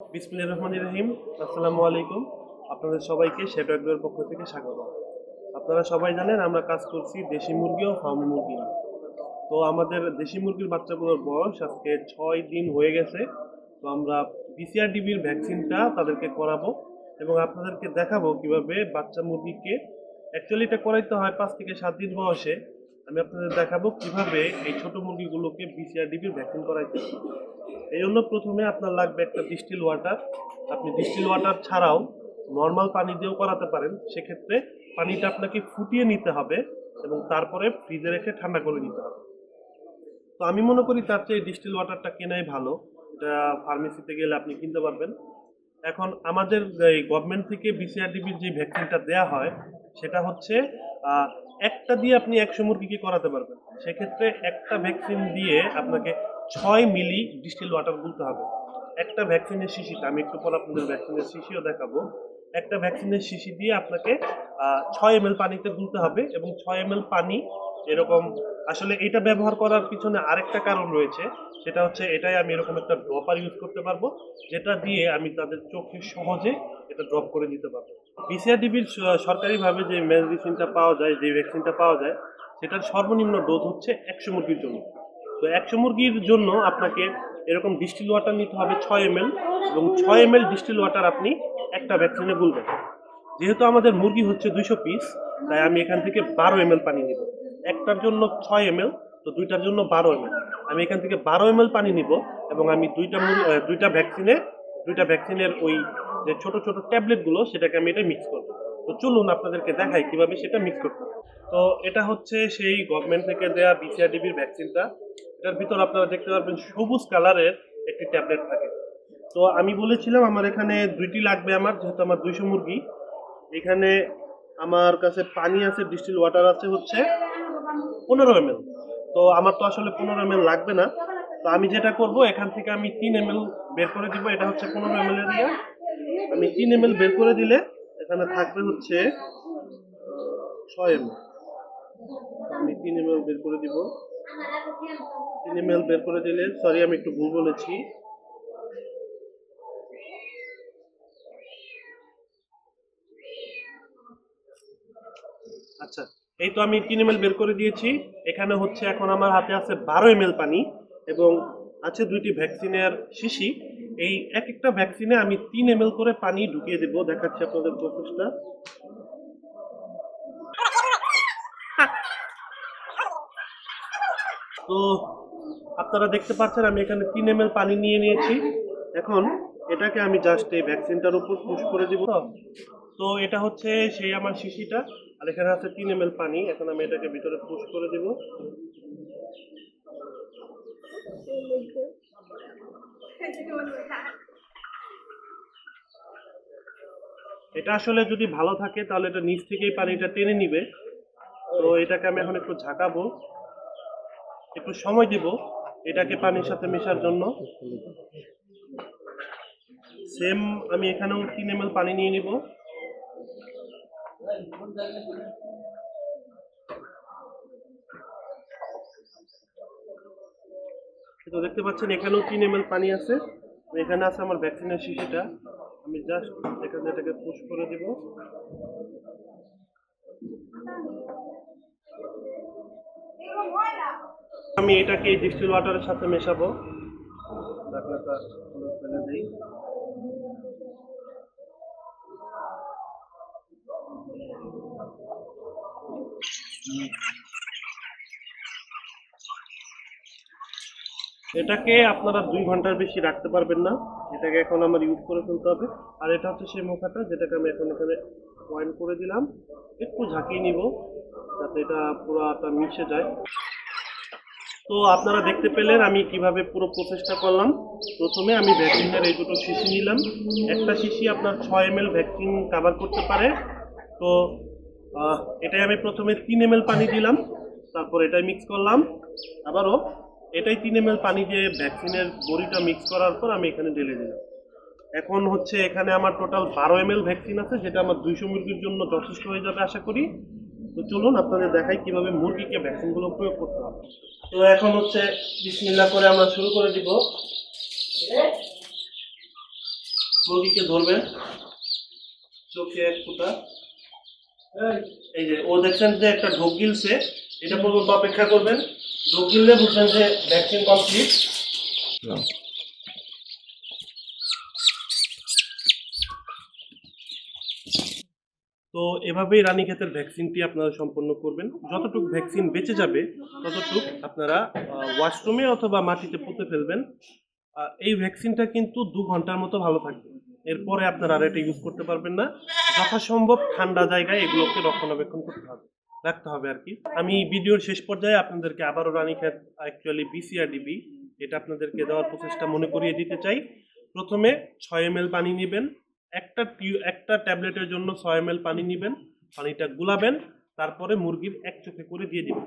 বিসমিল্লাহ রহমান রহিম। আসসালামু আলাইকুম। আপনাদের সবাইকে শেপ পক্ষ থেকে স্বাগত। আপনারা সবাই জানেন আমরা কাজ করছি দেশি মুরগি ও ফার্ম মুরগি তো আমাদের দেশি মুরগির বাচ্চাগুলোর বয়স আজকে ছয় দিন হয়ে গেছে। তো আমরা বিসিআরডিবির ভ্যাকসিনটা তাদেরকে করাবো এবং আপনাদেরকে দেখাবো কীভাবে বাচ্চা মুরগিকে। অ্যাকচুয়ালি এটা করাইতে হয় পাঁচ থেকে সাত দিন বয়সে। আমি আপনাদের দেখাবো কীভাবে এই ছোট মুরগিগুলোকে বিসিআরডিবির ভ্যাকসিন করাইতে এই জন্য প্রথমে আপনার লাগবে একটা ডিস্টিল ওয়াটার আপনি ডিস্টিল ওয়াটার ছাড়াও নর্মাল পানি দিয়েও করাতে পারেন। সেক্ষেত্রে পানিটা আপনাকে ফুটিয়ে নিতে হবে এবং তারপরে ফ্রিজে রেখে ঠান্ডা করে নিতে হবে। তো আমি মনে করি তার চেয়ে ডিস্টিল ওয়াটারটা কেনাই ভালো। এটা ফার্মেসিতে গেলে আপনি কিনতে পারবেন। এখন আমাদের এই গভর্নমেন্ট থেকে বিসিআরডিবির যে ভ্যাকসিনটা দেয়া হয়, সেটা হচ্ছে একটা দিয়ে আপনি একশো মুরগিকে করাতে পারবেন? সেক্ষেত্রে একটা ভ্যাকসিন দিয়ে আপনাকে ছয় মিলি ডিস্টিল ওয়াটার গুলতে হবে। একটা ভ্যাকসিনের শিশিটা আমি একটু পর আপনাদের ভ্যাকসিনের শিশিও দেখাবো। একটা ভ্যাকসিনের শিশি দিয়ে আপনাকে ছয় এম পানিতে গুলতে হবে এবং ছয় এম পানি এরকম, আসলে এটা ব্যবহার করার পিছনে আরেকটা কারণ রয়েছে, সেটা হচ্ছে এটাই আমি এরকম একটা ড্রপার ইউজ করতে পারব, যেটা দিয়ে আমি তাদের চোখে সহজে এটা ড্রপ করে দিতে পারব। বিসিআরডিবির সরকারিভাবে যে মেডিসিনটা পাওয়া যায়, যে ভ্যাকসিনটা পাওয়া যায়, সেটার সর্বনিম্ন ডোজ হচ্ছে একশো মুরগির জন্য। তো একশো মুরগির জন্য আপনাকে এরকম ডিস্টিল ওয়াটার নিতে হবে ছয় এম এবং ছয় এম ডিস্টিল ওয়াটার আপনি একটা ভ্যাকসিনে গুলবেন যেহেতু আমাদের মুরগি হচ্ছে দুইশো পিস তাই আমি এখান থেকে বারো এম পানি নিব। একটার জন্য ছয় এম তো দুইটার জন্য বারো এম আমি এখান থেকে বারো এম পানি নিব এবং আমি দুইটা দুইটা ভ্যাকসিনে দুইটা ভ্যাকসিনের ওই যে ছোট ছোট ট্যাবলেটগুলো সেটাকে আমি এটা মিক্স করব। তো চলুন আপনাদেরকে দেখাই কীভাবে সেটা মিক্স করতে তো এটা হচ্ছে সেই গভর্নমেন্ট থেকে দেয়া বিসিআরডিবির ভ্যাকসিনটা এটার ভিতর আপনারা দেখতে পারবেন সবুজ কালারের একটি ট্যাবলেট থাকে। তো আমি বলেছিলাম আমার এখানে দুইটি লাগবে আমার, যেহেতু আমার দুইশো মুরগি। এখানে আমার কাছে পানি আছে ডিস্টিল ওয়াটার আছে হচ্ছে পনেরো এম তো আমার তো আসলে পনেরো এম লাগবে না। তো আমি যেটা করব, এখান থেকে আমি তিন এম বের করে দিব। এটা হচ্ছে পনেরো এম এর ইয়া আমি তিন এম বের করে দিলে এখানে থাকবে হচ্ছে ছয় এম আমি তিন এম বের করে দিব। তিন এম বের করে দিলে সরি আমি একটু ভুল বলেছি। আচ্ছা এই তো আমি তিন এম বের করে দিয়েছি। এখানে হচ্ছে, এখন আমার হাতে আছে বারো এম পানি। এবং আছে দুইটি ভ্যাকসিনের শিশি। এই এক একটা ভ্যাকসিনে আমি তিন এম করে পানি ঢুকিয়ে দেবো। দেখাচ্ছি আপনাদের প্রসেসটা। তো আপনারা দেখতে পাচ্ছেন, আমি এখানে তিন এম পানি নিয়ে নিয়েছি। এখন এটাকে আমি জাস্ট এই ভ্যাকসিনটার উপর পুশ করে দিব। তো এটা হচ্ছে সেই আমার শিশিটা। আর এখানে আছে তিন এম পানি। এখন আমি এটাকে ভিতরে পুশ করে দিব। এটা আসলে যদি ভালো থাকে, তাহলে এটা নিচ থেকেই পানিটা টেনে নিবে। তো এটাকে আমি এখন একটু ঝাঁকাবো। একটু সময় দিব এটাকে পানির সাথে মেশার জন্য। সেম আমি এখানেও তিন এম পানি নিয়ে নিব। তো দেখতে পাচ্ছেন, এখানেও তিন এম পানি আছে। এখানে আছে আমার ভ্যাকসিনের শিশিটা। আমি জাস্ট এখানে এটাকে পুশ করে দিব। আমি এটাকে ডিস্টিল ওয়াটারের সাথে মেশাবো। ঢাকনাটা ফেলে দিই। এটাকে আপনারা দুই ঘণ্টার বেশি রাখতে পারবেন না। এটাকে এখন আমার ইউজ করে ফেলতে হবে। আর এটা হচ্ছে সেই মুখাটা, যেটাকে আমি এখন এখানে পয়েন্ট করে দিলাম। একটু ঝাঁকিয়ে নিব, যাতে এটা পুরোটা মিশে যায়। তো আপনারা দেখতে পেলেন আমি কীভাবে পুরো প্রসেসটা করলাম। প্রথমে আমি ভ্যাকসিনের এই দুটো শিশি নিলাম। একটা শিশি আপনার ছয় এম এল ভ্যাকসিন কাভার করতে পারে। তো এটাই আমি প্রথমে তিন এম পানি দিলাম। তারপর এটাই মিক্স করলাম। আবারও এটাই তিন এম পানি দিয়ে ভ্যাকসিনের বড়িটা মিক্স করার পর আমি এখানে ঢেলে দিলাম। এখন হচ্ছে এখানে আমার টোটাল বারো এম ভ্যাকসিন আছে, যেটা আমার দুইশো মুরগির জন্য যথেষ্ট হয়ে যাবে আশা করি। তো চলুন আপনাদের দেখাই কীভাবে মুরগিকে ভ্যাকসিনগুলো প্রয়োগ করতে হবে। তো এখন হচ্ছে বিসমিল্লা করে আমরা শুরু করে দিব। মুরগিকে ধরবেন। চোখে এক ফোঁটা। এই যে, ও দেখছেন যে একটা ঢোক গিলছে, এটা পর্যন্ত অপেক্ষা করবেন। বুঝবেন যে ভ্যাকসিন কমপ্লিট তো এভাবেই রানীক্ষেতের ভ্যাকসিনটি আপনারা সম্পন্ন করবেন। যতটুকু ভ্যাকসিন বেঁচে যাবে ততটুক আপনারা ওয়াশরুমে অথবা মাটিতে পুঁতে ফেলবেন। এই ভ্যাকসিনটা কিন্তু দু ঘণ্টার মতো ভালো থাকবে। এরপরে আপনারা আর এটা ইউজ করতে পারবেন না। যথাসম্ভব ঠান্ডা জায়গায় এগুলোকে রক্ষণাবেক্ষণ করতে হবে। রাখতে হবে আর কি। আমি ভিডিওর শেষ পর্যায়ে আপনাদেরকে আবারও রানীক্ষেত অ্যাকচুয়ালি বিসিআরডিবি এটা আপনাদেরকে দেওয়ার প্রচেষ্টা মনে করিয়ে দিতে চাই। প্রথমে ছয় এম পানি নেবেন, একটা টিউ, একটা ট্যাবলেটের জন্য ছয় এম পানি নেবেন, পানিটা গুলাবেন, তারপরে মুরগির এক চোখে করে দিয়ে দিবেন।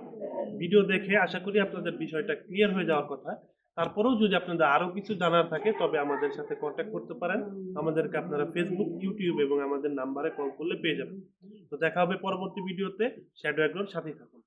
ভিডিও দেখে আশা করি আপনাদের বিষয়টা ক্লিয়ার হয়ে যাওয়ার কথা। তারপরেও যদি আপনাদের আরও কিছু জানার থাকে, তবে আমাদের সাথে কন্ট্যাক্ট করতে পারেন। আমাদেরকে আপনারা ফেসবুক ইউটিউব এবং আমাদের নাম্বারে কল করলে পেয়ে যাবেন। তো দেখা হবে পরবর্তী ভিডিওতে শ্যাডো একজন সাথেই থাকুন।